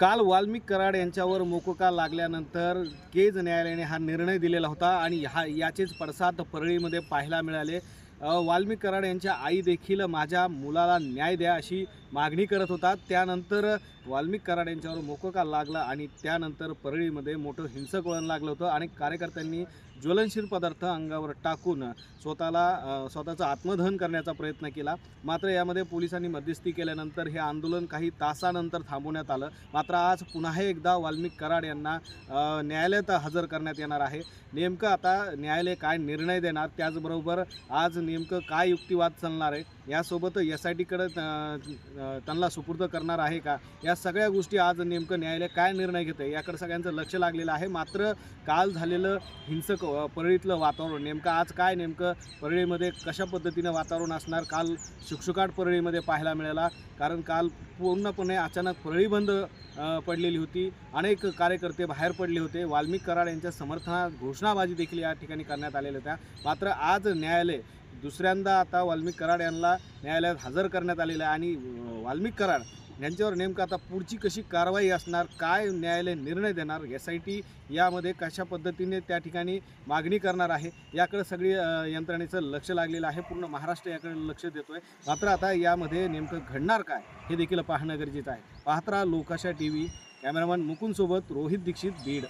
काल वाल्मिक कराड यांच्यावर मोकोका लागल्यानंतर केज न्यायालयाने हा निर्णय दिलेला होता आणि हा याचेच पडसाद परळीमध्ये पाहायला मिळाले. वाल्मिक कराड यांच्या आई देखील माझ्या मुलाला न्याय द्या अशी मागणी करत होता त्यानंतर वाल्मिक कराड यांच्यावर मोकोका लागला आणि त्यानंतर परळीमध्ये मोठं हिंसक वळण लागलं होतं आणि कार्यकर्त्यांनी ज्वलनशील पदार्थ अंगावर टाकून स्वतःला स्वतःचं आत्मदहन करण्याचा प्रयत्न केला. मात्र यामध्ये पोलिसांनी मध्यस्थी केल्यानंतर हे आंदोलन काही तासानंतर थांबवण्यात आलं. मात्र आज पुन्हा एकदा वाल्मिक कराड यांना न्यायालयात हजर करण्यात येणार आहे. नेमकं आता न्यायालय काय निर्णय देणार त्याचबरोबर आज नेमकं काय युक्तिवाद चालणार आहे? यासोबत एस आय टीकडे त्यांना सुपूर्द करणार आहे का? या सगळ्या गोष्टी आज नेमकं न्यायालय काय निर्णय घेतं याकडे सगळ्यांचं लक्ष लागलेलं आहे. मात्र काल झालेलं हिंसक परळीतलं वातावरण नेमकं आज काय नेमकं परळीमध्ये कशा पद्धतीनं वातावरण असणार? काल शुकशुकाट परळीमध्ये पाहायला मिळाला. कारण काल पूर्णपणे अचानक परळी बंद पडलेली होती. अनेक कार्यकर्ते बाहेर पडले होते. वाल्मिक कराड यांच्या समर्थनात घोषणाबाजी देखील या ठिकाणी करण्यात आलेल्या होत्या. मात्र आज न्यायालय दुसऱ्यांदा आता वाल्मिक कराड यांना न्यायालयात हजर करण्यात आलेलं आहे. आणि वाल्मिक कराड यांच्यावर नेमकं आता पुढची कशी कारवाई असणार काय न्यायालय निर्णय देणार एस आय टी यामध्ये कशा पद्धतीने त्या ठिकाणी मागणी करणार आहे याकडे सगळी यंत्रणेचं लक्ष लागलेलं आहे. पूर्ण महाराष्ट्र याकडे लक्ष देतो आहे मात्र आता यामध्ये नेमकं घडणार काय हे देखील पाहणं गरजेचं आहे. पाहत राहा लोकाशा टी व्ही कॅमेरामॅन मुकुंदसोबत रोहित दीक्षित बीड.